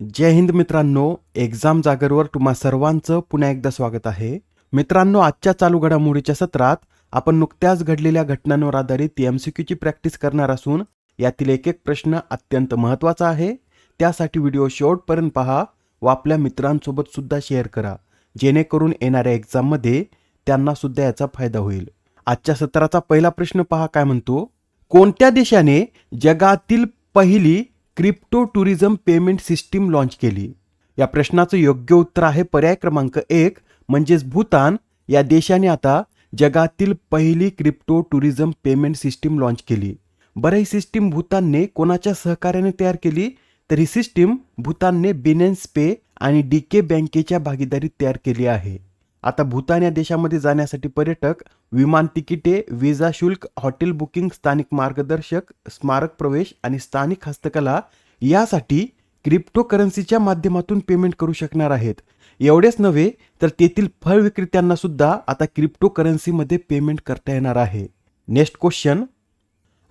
जय हिंद मित्रांनो एक्झाम जागरवर तुम्हा सर्वांचं पुन्हा एकदा स्वागत आहे. मित्रांनो आजच्या चालू घडामोडीच्या सत्रात आपण नुकत्याच घडलेल्या घटनांवर आधारित एम सी क्यूची प्रॅक्टिस करणार असून यातील एक एक प्रश्न अत्यंत महत्त्वाचा आहे. त्यासाठी व्हिडिओ शेवटपर्यंत पहा व आपल्या मित्रांसोबत सुद्धा शेअर करा. जेणेकरून येणाऱ्या एक्झाममध्ये त्यांना सुद्धा याचा फायदा होईल. आजच्या सत्राचा पहिला प्रश्न पहा काय म्हणतो? कोणत्या देशाने जगातील पहिली crypto tourism payment system launch केली. या प्रश्नाचं योग्य उत्तर आहे पर्याय क्रमांक एक म्हणजेच भूतान. या देशाने आता जगातील पहिली crypto tourism payment system launch केली. बरं ही सिस्टीम भूतानने कोणाच्या सहकार्याने तयार केली? तर ही सिस्टीम भूतानने बिनेन्स पे आणि डी के बँकेच्या भागीदारीत तयार केली आहे. आता भूतान या देशामध्ये जाण्यासाठी पर्यटक विमान तिकिटे विजा शुल्क हॉटेल बुकिंग स्थानिक मार्गदर्शक स्मारक प्रवेश आणि स्थानिक हस्तकला यासाठी क्रिप्टो करन्सीच्या माध्यमातून पेमेंट करू शकणार आहेत. एवढेच नव्हे तर तेथील फळ विक्रेत्यांना सुद्धा आता क्रिप्टो करन्सीमध्ये पेमेंट करता येणार आहे. Next question.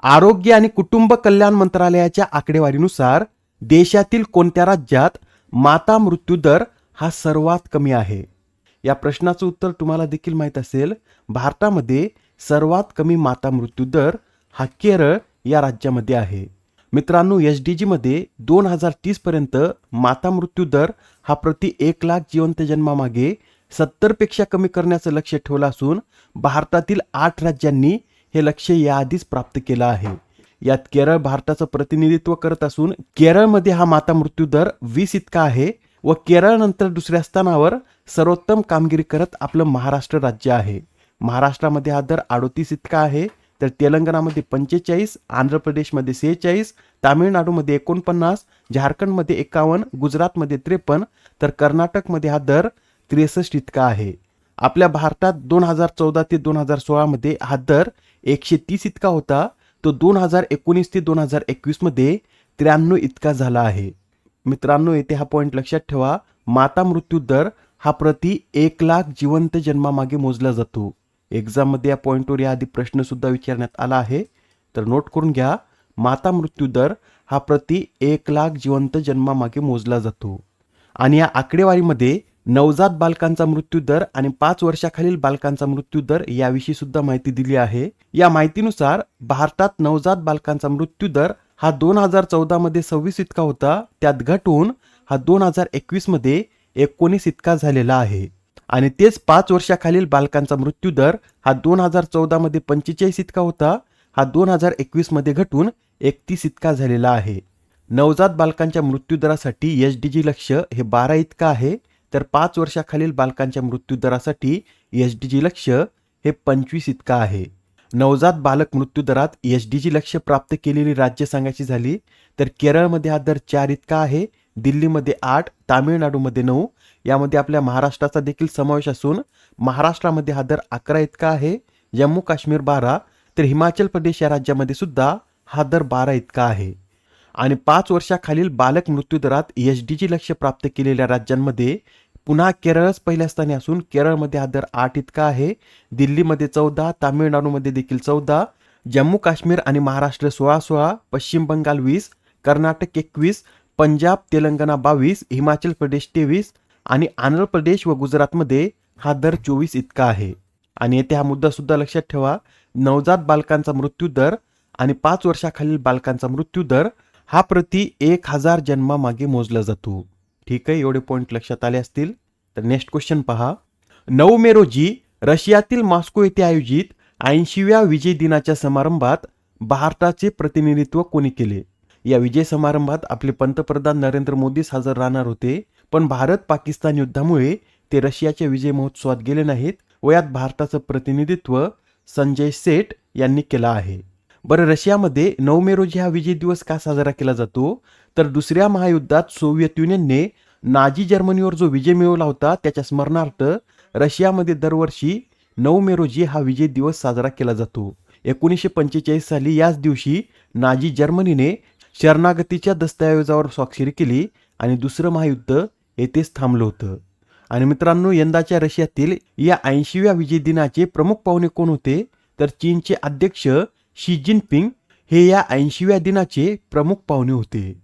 आरोग्य आणि कुटुंब कल्याण मंत्रालयाच्या आकडेवारीनुसार देशातील कोणत्या राज्यात माता मृत्यू दर हा सर्वात कमी आहे? या प्रश्नाचं उत्तर तुम्हाला देखील माहीत असेल भारतामध्ये सर्वात कमी माता मृत्यू दर हा केरळ या राज्यामध्ये आहे. मित्रांनो एस डी जीमध्ये दोन हजार तीसपर्यंत माता मृत्यू दर हा प्रति एक लाख जिवंत जन्मामागे सत्तरपेक्षा कमी करण्याचं लक्ष ठेवलं असून भारतातील आठ राज्यांनी हे लक्ष याआधीच प्राप्त केलं आहे. यात केरळ भारताचं प्रतिनिधित्व करत असून केरळमध्ये हा माता मृत्यू दर वीस इतका आहे व केरळनंतर दुसऱ्या स्थानावर सर्वोत्तम कामगिरी करत आपलं महाराष्ट्र राज्य आहे. महाराष्ट्रामध्ये हा दर अडोतीस इतका आहे तर तेलंगणामध्ये पंचेचाळीस आंध्र प्रदेशमध्ये सेहेचाळीस तामिळनाडूमध्ये एकोणपन्नास झारखंडमध्ये एकावन्न गुजरातमध्ये त्रेपन्न तर कर्नाटकमध्ये हा दर त्रेसष्ट इतका आहे. आपल्या भारतात दोन हजार चौदा ते दोन हजार सोळामध्ये हा दर एकशे तीस इतका होता तो दोन हजार एकोणीस ते दोन हजार एकवीसमध्ये त्र्याण्णव इतका झाला आहे. मित्रांनो येथे हा पॉईंट लक्षात ठेवा. माता मृत्यू दर हा प्रति एक लाख जिवंत जन्मामागे मोजला जातो. एक्झाममध्ये या पॉईंटवर याआधी प्रश्नसुद्धा विचारण्यात आला आहे. तर नोट करून घ्या. माता मृत्यू दर हा प्रति एक लाख जिवंत जन्मामागे मोजला जातो. आणि या आकडेवारीमध्ये नवजात बालकांचा मृत्यू दर आणि पाच वर्षाखालील बालकांचा मृत्यू दर याविषयी सुद्धा माहिती दिली आहे. या माहितीनुसार भारतात नवजात बालकांचा मृत्यू दर हा दोन हजार चौदामध्ये सव्वीस इतका होता. त्यात घटून हा दोन हजार एकवीसमध्ये एकोणीस इतका झालेला आहे. आणि तेच पाच वर्षाखालील बालकांचा मृत्यू दर हा दोन हजार चौदामध्ये पंचेचाळीस इतका होता. हा दोन हजार एकवीसमध्ये घटून एकतीस इतका झालेला आहे. नवजात बालकांच्या मृत्यूदरासाठी एच डी जी लक्ष हे बारा इतका आहे. तर पाच वर्षाखालील बालकांच्या मृत्यूदरासाठी एच डी जी लक्ष हे पंचवीस इतका आहे. नवजात बालक मृत्यूदरात एच डी जी लक्ष प्राप्त केलेली राज्य सांगायची झाली तर केरळमध्ये हा दर चार इतका आहे दिल्लीमध्ये आठ तामिळनाडूमध्ये नऊ यामध्ये आपल्या महाराष्ट्राचा देखील समावेश असून महाराष्ट्रामध्ये हा दर अकरा इतका आहे जम्मू काश्मीर बारा तर हिमाचल प्रदेश या राज्यामध्ये सुद्धा हा दर बारा इतका आहे. आणि पाच वर्षाखालील बालक मृत्यूदरात एच डी जी लक्ष प्राप्त केलेल्या राज्यांमध्ये पुन्हा केरळच पहिल्या स्थानी असून केरळमध्ये हा दर आठ इतका आहे. दिल्लीमध्ये चौदा तामिळनाडूमध्ये देखील चौदा जम्मू काश्मीर आणि महाराष्ट्र सोळा सोळा पश्चिम बंगाल वीस कर्नाटक एकवीस पंजाब तेलंगणा बावीस हिमाचल प्रदेश तेवीस आणि आंध्र प्रदेश व गुजरातमध्ये हा दर चोवीस इतका आहे. आणि येथे हा मुद्दा सुद्धा लक्षात ठेवा. नवजात बालकांचा मृत्यू दर आणि पाच वर्षाखालील बालकांचा मृत्यू दर हा प्रति एक हजार जन्मामागे मोजला जातो. ठीक आहे एवढे पॉईंट लक्षात आले असतील तर नेक्स्ट क्वेश्चन पहा. नऊ मे रोजी रशियातील मॉस्को येथे आयोजित ऐंशीव्या विजय दिनाच्या समारंभात भारताचे प्रतिनिधित्व कोणी केले? या विजय समारंभात आपले पंतप्रधान नरेंद्र मोदीच हजर राहणार होते पण भारत पाकिस्तान युद्धामुळे ते रशियाच्या विजय महोत्सवात गेले नाहीत व यात भारताचं प्रतिनिधित्व संजय सेठ यांनी केलं आहे. बरं रशियामध्ये नऊ मे रोजी हा विजय दिवस का साजरा केला जातो? तर दुसऱ्या महायुद्धात सोव्हिएत युनियनने नाझी जर्मनीवर जो विजय मिळवला होता त्याच्या स्मरणार्थ रशियामध्ये दरवर्षी नऊ मे रोजी हा विजय दिवस साजरा केला जातो. एकोणीसशे पंचेचाळीस साली याच दिवशी नाझी जर्मनीने शरणागतीच्या दस्तऐवजावर स्वाक्षरी केली आणि दुसरं महायुद्ध येथेच थांबलं होतं. आणि मित्रांनो यंदाच्या रशियातील या ऐंशीव्या विजय दिनाचे प्रमुख पाहुणे कोण होते? तर चीनचे अध्यक्ष शी जिनपिंग हे या ऐंशीव्या दिनाचे प्रमुख पाहुणे होते.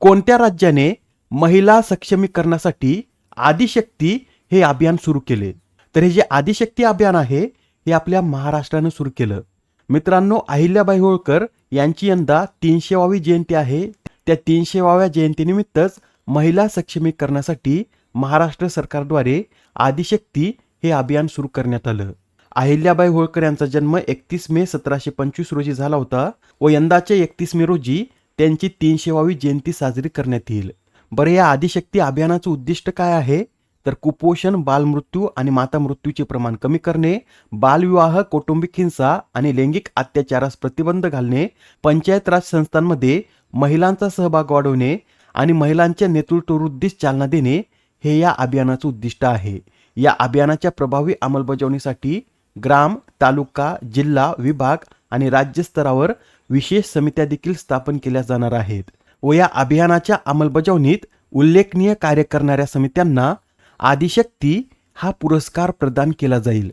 कोणत्या राज्याने महिला सक्षमीकरणासाठी आदिशक्ती हे अभियान सुरू केले? तर हे जे आदिशक्ती अभियान आहे हे आपल्या महाराष्ट्रानं सुरू केलं. मित्रांनो अहिल्याबाई होळकर यांची यंदा तीनशेवावी जयंती आहे. त्या तीनशेवाव्या जयंतीनिमित्तच महिला सक्षमीकरणासाठी महाराष्ट्र सरकारद्वारे आदिशक्ती हे अभियान सुरू करण्यात आलं. अहिल्याबाई होळकर यांचा जन्म एकतीस मे सतराशे पंचवीस रोजी झाला होता व यंदाच्या एकतीस मे रोजी त्यांची तीनशेवावी जयंती साजरी करण्यात येईल. बरं या आदिशक्ती अभियानाचं उद्दिष्ट काय आहे? तर कुपोषण बालमृत्यू आणि माता मृत्यूचे प्रमाण कमी करणे बालविवाह कौटुंबिक हिंसा आणि लैंगिक अत्याचारास प्रतिबंध घालणे पंचायत राज संस्थांमध्ये महिलांचा सहभाग वाढवणे आणि महिलांच्या नेतृत्ववृद्धीस चालना देणे हे या अभियानाचं उद्दिष्ट आहे. या अभियानाच्या प्रभावी अंमलबजावणीसाठी ग्राम तालुका जिल्हा विभाग आणि राज्यस्तरावर विशेष समित्या देखील स्थापन केल्या जाणार आहेत. व या अभियानाच्या अंमलबजावणीत उल्लेखनीय कार्य करणाऱ्या समित्यांना आदिशक्ती हा पुरस्कार प्रदान केला जाईल.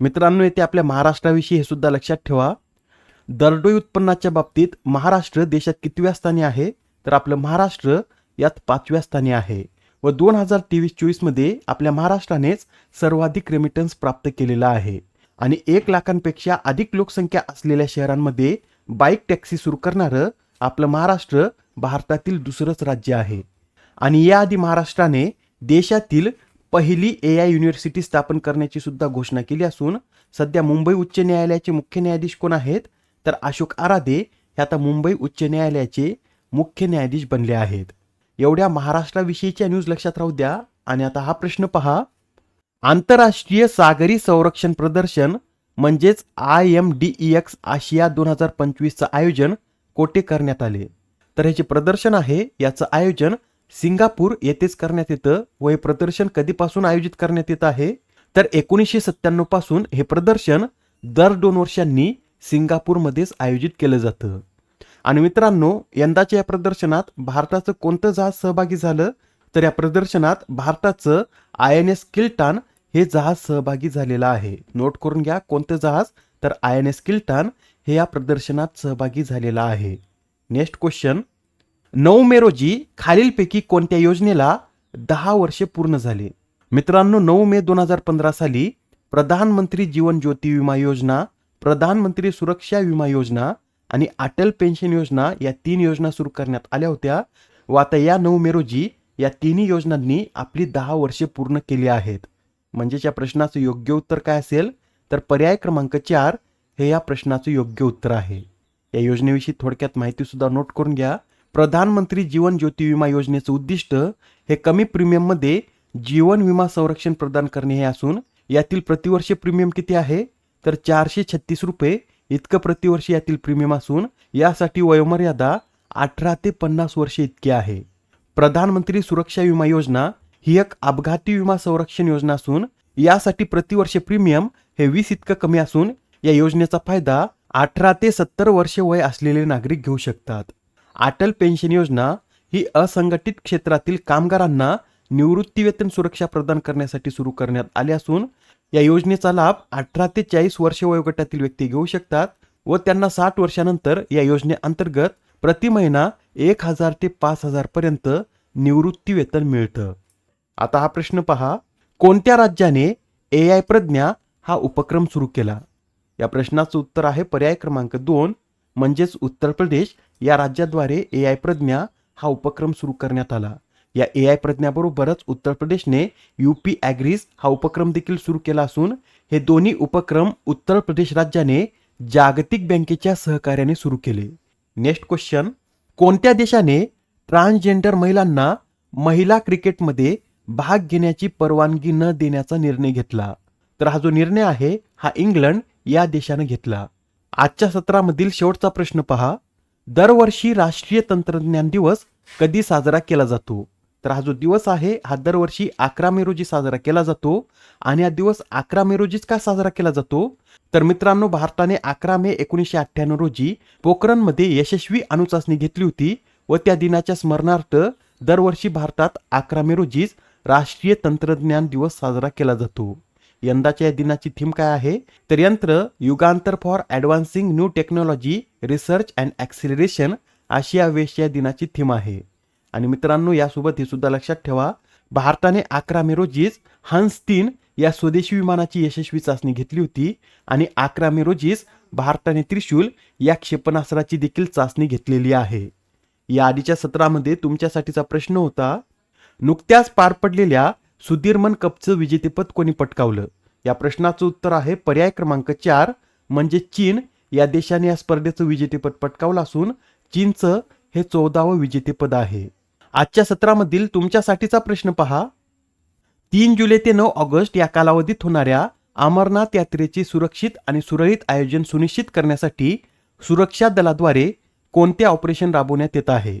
मित्रांनो येथे आपल्या महाराष्ट्राविषयी हे सुद्धा लक्षात ठेवा. दरडोई उत्पन्नाच्या बाबतीत महाराष्ट्र देशात कितव्या स्थानी आहे? तर आपलं महाराष्ट्र यात पाचव्या स्थानी आहे. व दोन हजार तेवीस चोवीसमध्ये आपल्या महाराष्ट्रानेच सर्वाधिक रेमिटन्स प्राप्त केलेला आहे. आणि एक लाखांपेक्षा अधिक लोकसंख्या असलेल्या शहरांमध्ये बाईक टॅक्सी सुरू करणारं आपलं महाराष्ट्र भारतातील दुसरंच राज्य आहे. आणि याआधी महाराष्ट्राने देशातील पहिली ए आय युनिव्हर्सिटी स्थापन करण्याची सुद्धा घोषणा केली असून सध्या मुंबई उच्च न्यायालयाचे मुख्य न्यायाधीश कोण आहेत? तर अशोक आराधे हे आता मुंबई उच्च न्यायालयाचे मुख्य न्यायाधीश बनले आहेत. एवढ्या महाराष्ट्राविषयीच्या न्यूज लक्षात राहू द्या आणि आता हा प्रश्न पहा. आंतरराष्ट्रीय सागरी संरक्षण प्रदर्शन म्हणजेच I M D E X आशिया दोन हजार पंचवीसचं आयोजन कोठे करण्यात आले. तर हे जे प्रदर्शन आहे याचं आयोजन सिंगापूर येथेच करण्यात येतं व हे प्रदर्शन कधीपासून आयोजित करण्यात येत आहे? तर एकोणीसशे सत्त्याण्णवपासून हे प्रदर्शन दर दोन वर्षांनी सिंगापूरमध्येच आयोजित केलं जातं. आणि मित्रांनो यंदाच्या या प्रदर्शनात भारताचं कोणतं जहाज सहभागी झालं? तर या प्रदर्शनात भारताचं आय एन एस किल्टान हे जहाज सहभागी झालेलं आहे. नोट करून घ्या कोणतं जहाज? तर आय एन एस किल्टान हे या प्रदर्शनात सहभागी झालेलं आहे. Next question. नऊ मे रोजी खालीलपैकी कोणत्या योजनेला दहा वर्षे पूर्ण झाले? मित्रांनो नऊ मे दोन हजार पंधरा साली प्रधानमंत्री जीवन ज्योती विमा योजना प्रधानमंत्री सुरक्षा विमा योजना आणि अटल पेन्शन योजना या तीन योजना सुरू करण्यात आल्या होत्या व आता या नऊ मे रोजी या तिन्ही योजनांनी आपली दहा वर्षे पूर्ण केली आहेत. म्हणजेच या प्रश्नाचं योग्य उत्तर काय असेल तर पर्याय क्रमांक चार हे या प्रश्नाचं योग्य उत्तर आहे. या योजनेविषयी थोडक्यात माहितीसुद्धा नोट करून घ्या. प्रधानमंत्री जीवन ज्योती विमा योजनेचं उद्दिष्ट हे कमी प्रीमियममध्ये जीवन विमा संरक्षण प्रदान करणे हे असून यातील प्रतिवर्षी प्रीमियम किती आहे? तर चारशे छत्तीस रुपये इतकं प्रतिवर्ष यातील प्रीमियम असून यासाठी वयोमर्यादा अठरा ते पन्नास वर्षे इतकी आहे. प्रधानमंत्री सुरक्षा विमा योजना ही एक अपघाती विमा संरक्षण योजना असून यासाठी प्रतिवर्ष प्रीमियम हे वीस इतकं कमी असून या योजनेचा फायदा अठरा ते सत्तर वर्षे वय असलेले नागरिक घेऊ शकतात. अटल पेन्शन योजना ही असंघटित क्षेत्रातील कामगारांना निवृत्तीवेतन सुरक्षा प्रदान करण्यासाठी सुरू करण्यात आली असून या योजनेचा लाभ अठरा ते चाळीस वर्ष वयोगटातील व्यक्ती घेऊ शकतात व त्यांना साठ वर्षानंतर या योजनेअंतर्गत प्रति महिना एक हजार ते पाच हजार पर्यंत निवृत्ती वेतन मिळतं. आता हा प्रश्न पहा. कोणत्या राज्याने ए आय प्रज्ञा हा उपक्रम सुरू केला? या प्रश्नाचं उत्तर आहे पर्याय क्रमांक दोन म्हणजेच उत्तर प्रदेश. या राज्याद्वारे ए आय प्रज्ञा हा उपक्रम सुरू करण्यात आला. या ए आय प्रज्ञाबरोबरच उत्तर प्रदेशने यूपी ॲग्रीज हा उपक्रम देखील सुरू केला असून हे दोन्ही उपक्रम उत्तर प्रदेश राज्याने जागतिक बँकेच्या सहकार्याने सुरू केले. Next question. कोणत्या देशाने ट्रान्सजेंडर महिलांना महिला क्रिकेटमध्ये भाग घेण्याची परवानगी न देण्याचा निर्णय घेतला. तर हा जो निर्णय आहे हा इंग्लंड या देशाने घेतला. आजच्या सत्रामधील शेवटचा प्रश्न पहा. दरवर्षी राष्ट्रीय तंत्रज्ञान दिवस कधी साजरा केला जातो? तर हा जो दिवस आहे हा दरवर्षी अकरा मे रोजी साजरा केला जातो आणि हा दिवस अकरा मे रोजीच का साजरा केला जातो? तर मित्रांनो भारताने अकरा मे एकोणीसशे अठ्ठ्याण्णव रोजी पोखरणमध्ये यशस्वी अणुचाचणी घेतली होती व त्या दिनाच्या स्मरणार्थ दरवर्षी भारतात अकरा मे रोजीच राष्ट्रीय तंत्रज्ञान दिवस साजरा केला जातो. यंदाच्या या दिनाची थीम काय आहे? तर Yantra Yugantar for advancing new technology research and acceleration अशी या वेश या दिनाची थीम आहे. आणि मित्रांनो यासोबत हे सुद्धा लक्षात ठेवा भारताने अकरा मे रोजीच हंस तीन या स्वदेशी विमानाची यशस्वी चाचणी घेतली होती आणि अकरा मे रोजीच भारताने त्रिशूल या क्षेपणास्त्राची देखील चाचणी घेतलेली आहे. या आधीच्या सत्रामध्ये तुमच्यासाठीचा प्रश्न होता नुकत्याच पार पडलेल्या सुधीरमन कपचं विजेतेपद कोणी पटकावलं? या प्रश्नाचं उत्तर आहे पर्याय क्रमांक चार म्हणजे चीन या देशाने या स्पर्धेचं विजेतेपद पटकावलं असून चीनचं हे चौदावं विजेतेपद आहे. आजच्या सत्रामधील तुमच्यासाठीचा प्रश्न पहा. तीन जुलै ते नऊ ऑगस्ट या कालावधीत होणाऱ्या अमरनाथ यात्रेचे सुरक्षित आणि सुरळीत आयोजन सुनिश्चित करण्यासाठी सुरक्षा दलाद्वारे कोणते ऑपरेशन राबवण्यात येत आहे?